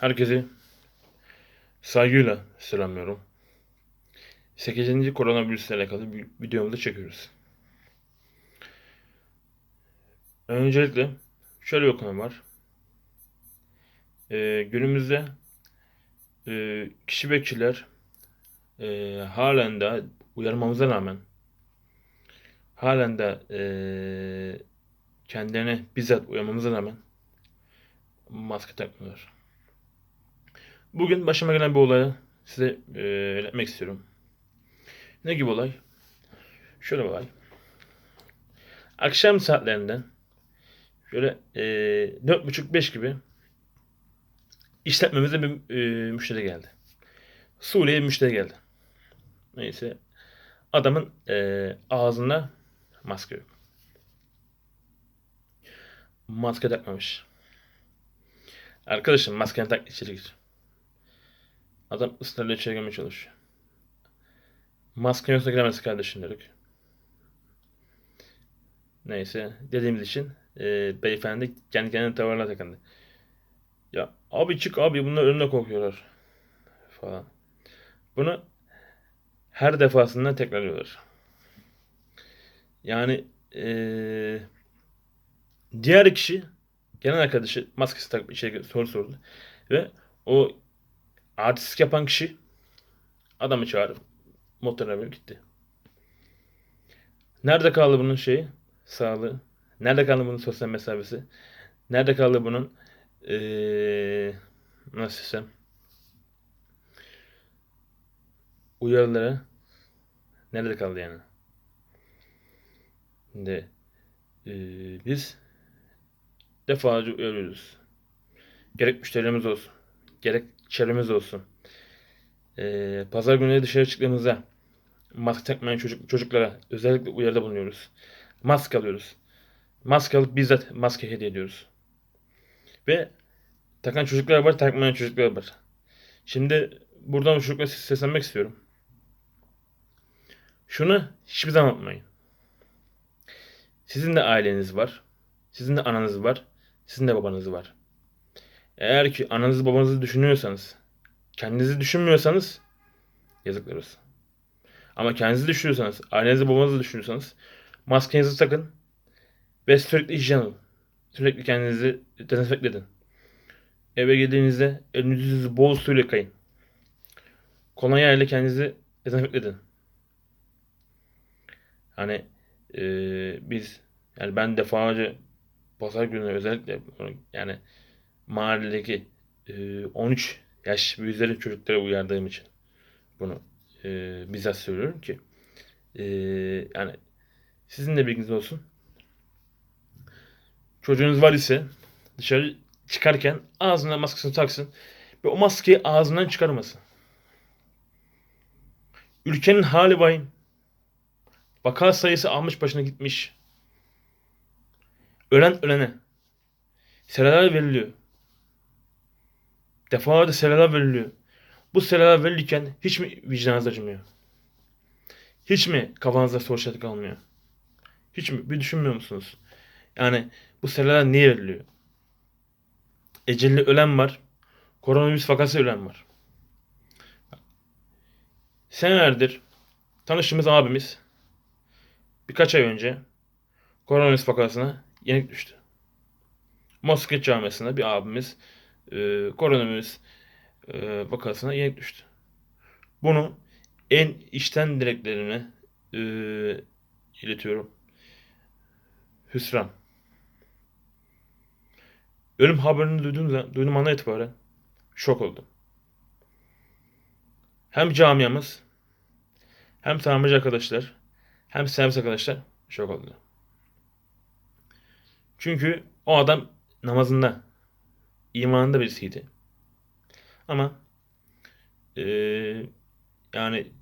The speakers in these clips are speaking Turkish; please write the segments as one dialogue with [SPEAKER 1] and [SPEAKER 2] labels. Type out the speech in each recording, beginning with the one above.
[SPEAKER 1] Herkese saygıyla selamlıyorum. 8. koronavirüsle alakalı bir videomuzu çekiyoruz. Öncelikle şöyle bir konu var. Ee, günümüzde e, kişi bekçiler e, halen de uyarmamıza rağmen halen de e, kendilerine bizzat uyarmamıza rağmen maske takmıyorlar. Bugün başıma gelen bir olayı size e, iletmek istiyorum. Ne gibi olay? Şöyle bir olay. Akşam saatlerinden şöyle e, 4.30-5 gibi işletmemize bir e, müşteri geldi. Suriye müşteri geldi. Neyse adamın e, ağzında maske yok. Maske takmamış. Arkadaşım maskeni tak içeri gir. Adam ısrarla içeri girmeye çalışıyor. Masken yoksa giremezsin kardeşim dedik. Neyse dediğimiz için e, beyefendi kendi kendine tavırlar takındı. Ya abi çık abi bunlar önüne korkuyorlar falan. Bunu her defasında tekrarlıyorlar. Yani e, diğer kişi gelen arkadaşı maskesi takıp içeri soru sordu. Ve o artistlik yapan kişi adamı çağırıp motoruna binip gitti. Nerede kaldı bunun şeyi? Sağlığı. Nerede kaldı bunun sosyal mesafesi? Nerede kaldı bunun ee, nasıl desem uyarıları nerede kaldı yani? Şimdi ee, biz defalarca uyarıyoruz. Gerek müşterilerimiz olsun, gerek çevremiz olsun. Ee, pazar günleri dışarı çıktığımızda maske takmayan çocuk, çocuklara özellikle uyarıda bulunuyoruz. Maske alıyoruz. Maske alıp bizzat maske hediye ediyoruz. Ve takan çocuklar var, takmayan çocuklar var. Şimdi buradan o çocuklara seslenmek istiyorum. Şunu hiçbir zaman unutmayın. Sizin de aileniz var. Sizin de ananız var. Sizin de babanız var. Eğer ki ananızı babanızı düşünüyorsanız, kendinizi düşünmüyorsanız yazıklar olsun. Ama kendinizi düşünüyorsanız, ailenizi babanızı düşünüyorsanız maskenizi takın ve sürekli hijyen olun. Sürekli kendinizi dezenfekte edin. Eve geldiğinizde elinizi bol suyla yıkayın. Kolonya ile kendinizi dezenfekte edin. Hani eee, biz yani ben defalarca pazar günü özellikle yani mahalledeki e, 13 yaş ve üzeri çocuklara uyardığım için bunu e, bizzat söylüyorum ki e, yani sizin de bilginiz olsun. Çocuğunuz var ise dışarı çıkarken ağzına maskesini taksın ve o maskeyi ağzından çıkarmasın. Ülkenin hali vahim. Vaka sayısı almış başına gitmiş. Ölen ölene. Seneler veriliyor. Defalarca seneler veriliyor. Bu seneler verilirken hiç mi vicdanınız acımıyor? Hiç mi kafanızda soru işareti kalmıyor? Hiç mi? Bir düşünmüyor musunuz? Yani bu seneler niye veriliyor? Ecelli ölen var. Koronavirüs vakası ölen var. Senelerdir tanıştığımız abimiz birkaç ay önce koronavirüs vakasına yenik düştü. Moskva camisinde bir abimiz e, koronavirüs e, vakasına yenik düştü. Bunu en içten dileklerime e, iletiyorum. Hüsran. Ölüm haberini duyduğum, duyduğum andan itibaren şok oldum. Hem camiamız, hem tamirci arkadaşlar, hem servis arkadaşlar şok oldu. Çünkü o adam namazında, imanında birisiydi. Ama eee, yani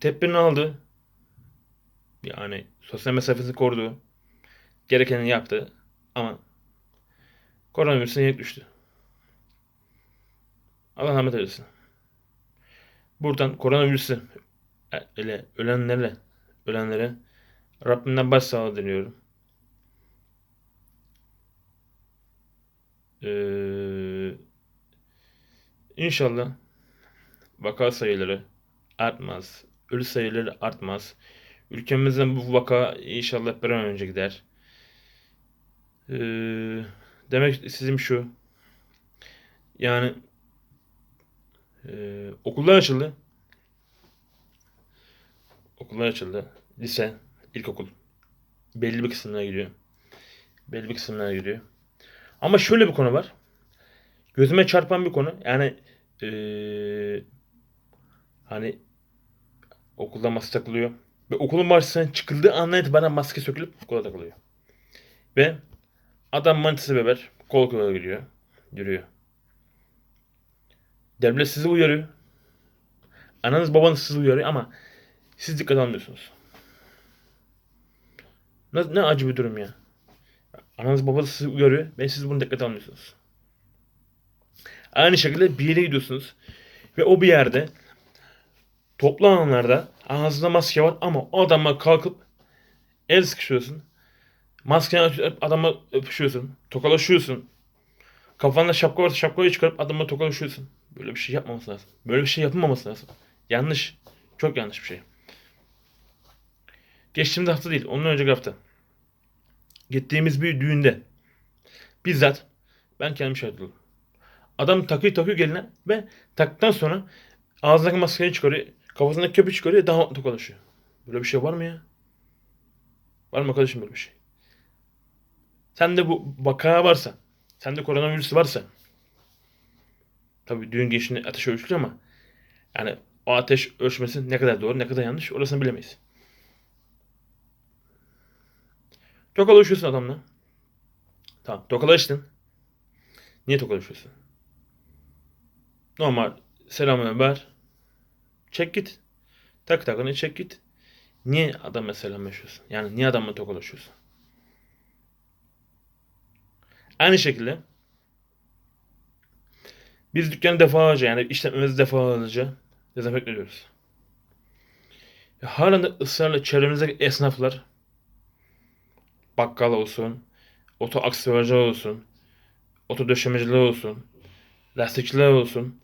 [SPEAKER 1] tedbirini aldı. Yani sosyal mesafesini korudu. Gerekenini yaptı. Ama koronavirüsüne yenik düştü. Allah rahmet eylesin. Buradan koronavirüsü ile ölenlere, ölenlere Rabbimden başsağlığı diliyorum. Ee, İnşallah vaka sayıları artmaz. Ölü sayıları artmaz. Ülkemizden bu vaka inşallah bir an önce gider. Ee, demek istediğim şu. Yani e, okullar açıldı. Okullar açıldı. Lise, ilkokul. Belli bir kısımlara giriyor. Belli bir kısımlara giriyor. Ama şöyle bir konu var. Gözüme çarpan bir konu. Yani eee, hani okulda maske takılıyor. Ve okulun bahçesinden çıkıldığı andan itibaren maske sökülüp okula takılıyor. Ve adam manitası beber kol kola gidiyor. Yürüyor. Devlet sizi uyarıyor. Ananız babanız sizi uyarıyor ama siz dikkat almıyorsunuz. Ne, ne acı bir durum ya. Ananız babanız sizi uyarıyor ve siz bunu dikkat almıyorsunuz. Aynı şekilde bir yere gidiyorsunuz ve o bir yerde toplu alanlarda ağzında maske var ama o adama kalkıp el sıkışıyorsun. Maskeni açıp adamla öpüşüyorsun. Tokalaşıyorsun. Kafanda şapka varsa şapkayı çıkarıp adamla tokalaşıyorsun. Böyle bir şey yapmaması lazım. Böyle bir şey yapılmaması lazım. Yanlış. Çok yanlış bir şey. Geçtiğimiz hafta değil. Ondan önceki hafta. Gittiğimiz bir düğünde. Bizzat ben kendim şahit oldum. Adam takıyor takıyor geline ve taktıktan sonra ağzındaki maskeyi çıkarıyor. Kafasındaki köpüğü çıkarıyor daha tokalaşıyor. Böyle bir şey var mı ya? Var mı arkadaşım böyle bir şey? Sende bu vaka varsa, sende koronavirüs varsa tabii düğün geçtiğinde ateş ölçülür ama yani o ateş ölçmesi ne kadar doğru ne kadar yanlış orasını bilemeyiz. Tokalaşıyorsun adamla. Tamam tokalaştın. Niye tokalaşıyorsun? Normal selam ver. Çek git. Tak takını çek git. Niye adamla selamlaşıyorsun? Yani niye adamla tokalaşıyorsun? Aynı şekilde biz dükkanı defalarca yani işletmemizi defalarca dezenfekte ediyoruz. Halen de ısrarla çevremizdeki esnaflar bakkal olsun, oto aksesuarcı olsun, oto döşemeciler olsun, lastikçiler olsun.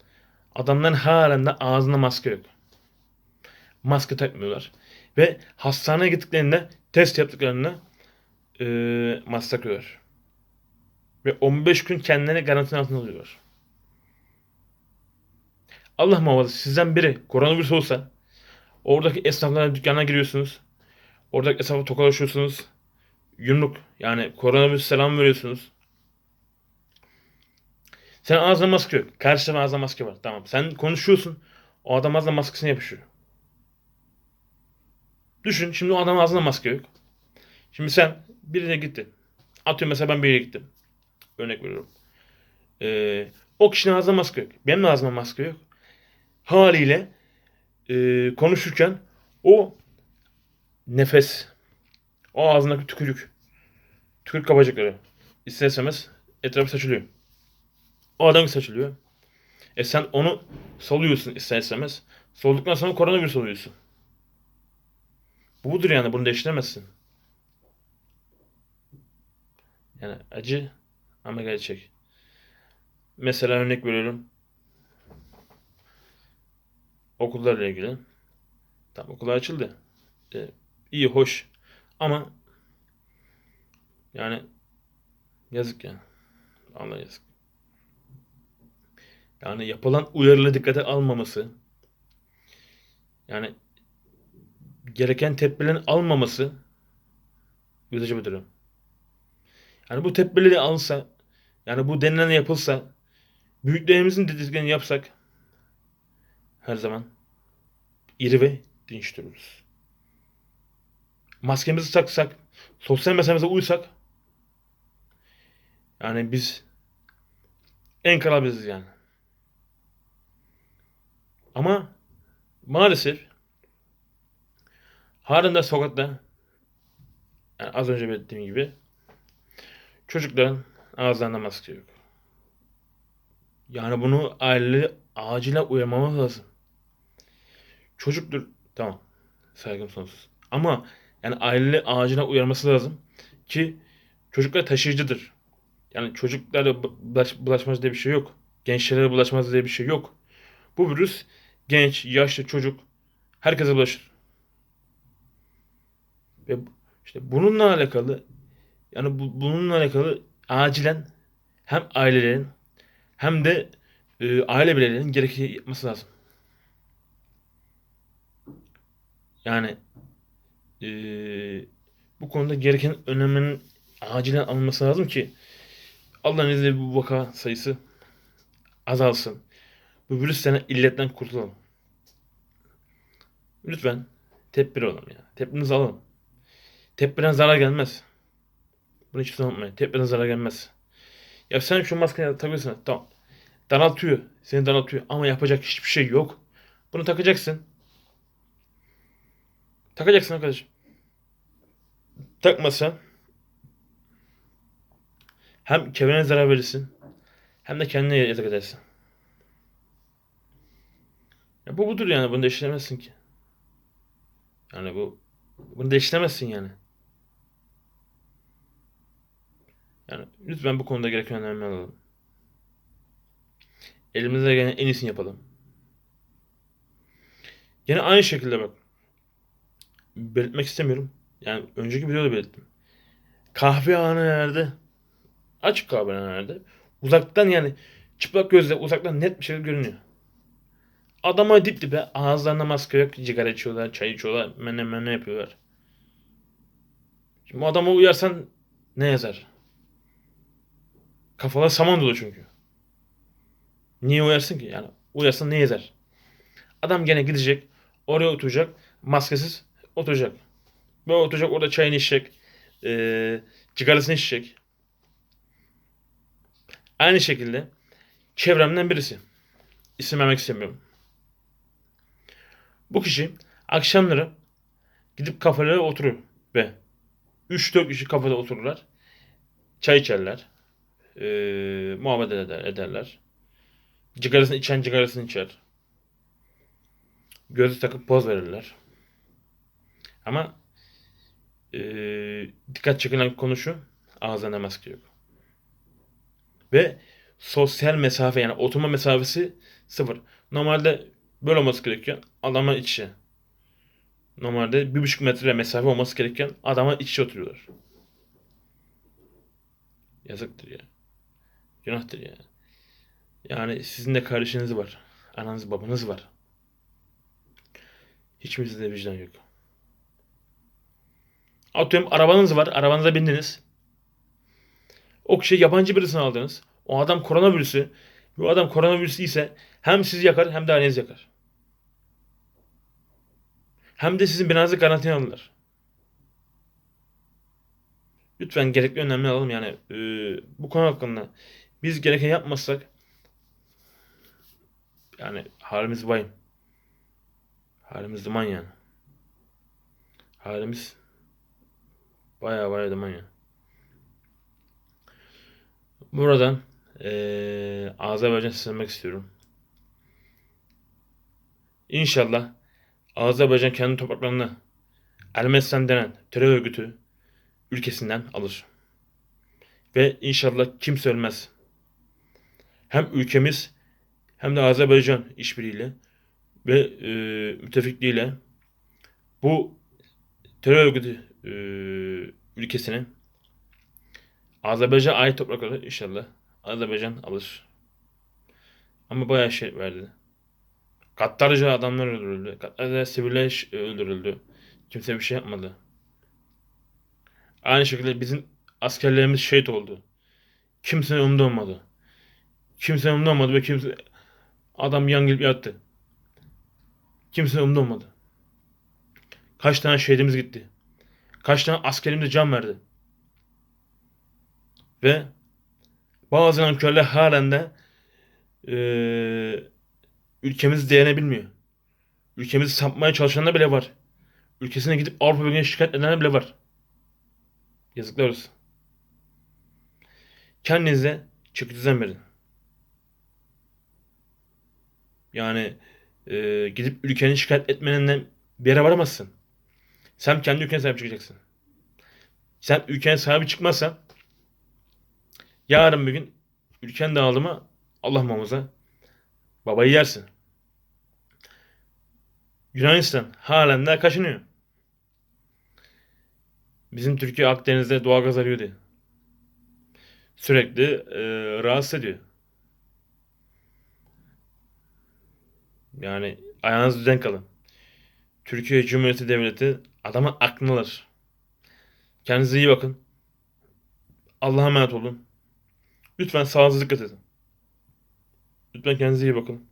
[SPEAKER 1] Adamların halen ağzında maske yok. Maske takmıyorlar. Ve hastaneye gittiklerinde test yaptıklarında e, maske takıyorlar. Ve 15 gün kendilerini karantina altında alıyorlar. Allah muhafaza sizden biri koronavirüs olsa oradaki esnafların dükkanına giriyorsunuz. Oradaki esnafı tokalaşıyorsunuz. Yumruk yani koronavirüs selam veriyorsunuz. Sen ağzına maske yok. Karşıda ağzına maske var. Tamam. Sen konuşuyorsun. O adam ağzına maskesini yapışıyor. Düşün. Şimdi o adam ağzına maske yok. Şimdi sen birine gittin. Atıyorum mesela ben bir yere gittim. Örnek veriyorum. Ee, o kişinin ağzına maske yok. Benim de ağzıma maske yok. Haliyle e, konuşurken o nefes, o ağzındaki tükürük, tükürük kabacıkları ister istemez etrafı saçılıyor. O adam saçılıyor. E sen onu soluyorsun ister istemez. Solduktan sonra koronavirüs oluyorsun. Bu budur yani bunu değiştiremezsin. Yani acı ama gerçek. Mesela örnek veriyorum. Okullarla ilgili. Tam okullar açıldı. E, iyi hoş. Ama yani yazık yani. Allah yazık. Yani yapılan uyarıları dikkate almaması, yani gereken tedbirlerin almaması üzücü bir durum. Yani bu tedbirleri alınsa, yani bu denilen yapılsa, büyüklerimizin dediklerini yapsak her zaman iri ve dinç dururuz. Maskemizi taksak, sosyal mesafemize uysak yani biz en kral yani. Ama maalesef halen de sokakta yani az önce belirttiğim gibi çocukların ağızlarında maske yok. Yani bunu aile acilen uyarmamız lazım. Çocuktur tamam saygım sonsuz. Ama yani aile acilen uyarması lazım ki çocuklar taşıyıcıdır. Yani çocuklarla bulaş, bulaşmaz diye bir şey yok. gençlere bulaşmaz diye bir şey yok. Bu virüs genç, yaşlı, çocuk herkese bulaşır. Ve işte bununla alakalı yani bu, bununla alakalı acilen hem ailelerin hem de e, aile bireylerinin gerekli yapması lazım. Yani e, bu konuda gereken önlemin acilen alınması lazım ki Allah'ın izniyle bu vaka sayısı azalsın. Bu virüsten illetten kurtulalım. Lütfen tedbir olalım ya. Tedbirinizi alalım. Tedbirden zarar gelmez. Bunu hiç unutmayın. Tedbirden zarar gelmez. Ya sen şu maskeyi takıyorsun. Tamam. Daraltıyor. Seni daraltıyor. Ama yapacak hiçbir şey yok. Bunu takacaksın. Takacaksın arkadaşım. Takmasa hem çevrene zarar verirsin hem de kendine yazık edersin. Ya bu budur yani. Bunu değiştiremezsin ki. Yani bu bunu değiştiremezsin yani. Yani lütfen bu konuda gereken önlemleri alalım. Elimizde gelen en iyisini yapalım. Yine aynı şekilde bak. Belirtmek istemiyorum. Yani önceki videoda belirttim. Kahvehanelerde açık kahvehanelerde uzaktan yani çıplak gözle uzaktan net bir şey görünüyor. Adama dip dibe ağızlarına maske yok. Sigara içiyorlar, çay içiyorlar, mene mene yapıyorlar. Şimdi adama uyarsan ne yazar? Kafalar saman dolu çünkü. Niye uyarsın ki? Yani uyarsan ne yazar? Adam gene gidecek, oraya oturacak, maskesiz oturacak. Böyle oturacak, orada çayını içecek, e, cigarasını içecek. Aynı şekilde çevremden birisi. İsim vermek istemiyorum. Bu kişi akşamları gidip kafelere oturur ve 3-4 kişi kafede otururlar. Çay içerler. E, muhabbet eder, ederler. Cigarasını içen cigarasını içer. Gözü takıp poz verirler. Ama e, dikkat çekilen konu şu. Ağzına maske yok. Ve sosyal mesafe yani oturma mesafesi sıfır. Normalde böyle olması gerekiyor. Adama iç içe. Normalde bir buçuk metre mesafe olması gereken adama iç içe oturuyorlar. Yazıktır ya. Günahtır ya. Yani sizin de kardeşiniz var. Ananız babanız var. Hiçbirinizde de vicdan yok. Atıyorum arabanız var. Arabanıza bindiniz. O kişi yabancı birisini aldınız. O adam koronavirüsü. Bu adam koronavirüsü ise hem sizi yakar hem de ailenizi yakar. Hem de sizin binanızı karantinaya alırlar. Lütfen gerekli önlemleri alalım yani. E, bu konu hakkında biz gereken yapmazsak yani halimiz vahim. Halimiz duman yani. Halimiz baya baya duman yani. Buradan ee, Azerbaycan seslenmek istiyorum. İnşallah Azerbaycan kendi topraklarını Ermenistan denen terör örgütü ülkesinden alır. Ve inşallah kimse ölmez. Hem ülkemiz hem de Azerbaycan işbirliğiyle ve e, müttefikliğiyle bu terör örgütü e, ülkesine Azerbaycan ait toprakları inşallah Azerbaycan alır. Ama bayağı şey verdi. Katlarca adamlar öldürüldü. Katlarca siviller öldürüldü. Kimse bir şey yapmadı. Aynı şekilde bizim askerlerimiz şehit oldu. Kimsenin umdu olmadı. Kimsenin umdu olmadı ve kimse adam yan gelip yattı. Kimsenin umdu olmadı. Kaç tane şehidimiz gitti. Kaç tane askerimiz can verdi. Ve bazı nankörler halen de e, ülkemizi değerini bilmiyor. Ülkemizi sapmaya çalışanlar bile var. Ülkesine gidip Avrupa Birliği'ne şikayet edenler bile var. Yazıklar olsun. Kendinize çeki düzen verin. Yani e, gidip ülkeni şikayet etmeninden bir yere varamazsın. Sen kendi ülkene sahip çıkacaksın. Sen ülkene sahibi çıkmazsan yarın bir gün ülken dağılımı Allah muhafaza babayı yersin. Yunanistan halen daha kaşınıyor. Bizim Türkiye Akdeniz'de doğalgaz arıyor diye. Sürekli e, rahatsız ediyor. Yani ayağınız düzen kalın. Türkiye Cumhuriyeti Devleti adamın aklını alır. Kendinize iyi bakın. Allah'a emanet olun. Lütfen sağlığınıza dikkat edin. Lütfen kendinize iyi bakın.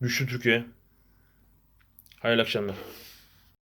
[SPEAKER 1] Güçlü Türkiye. Hayırlı akşamlar.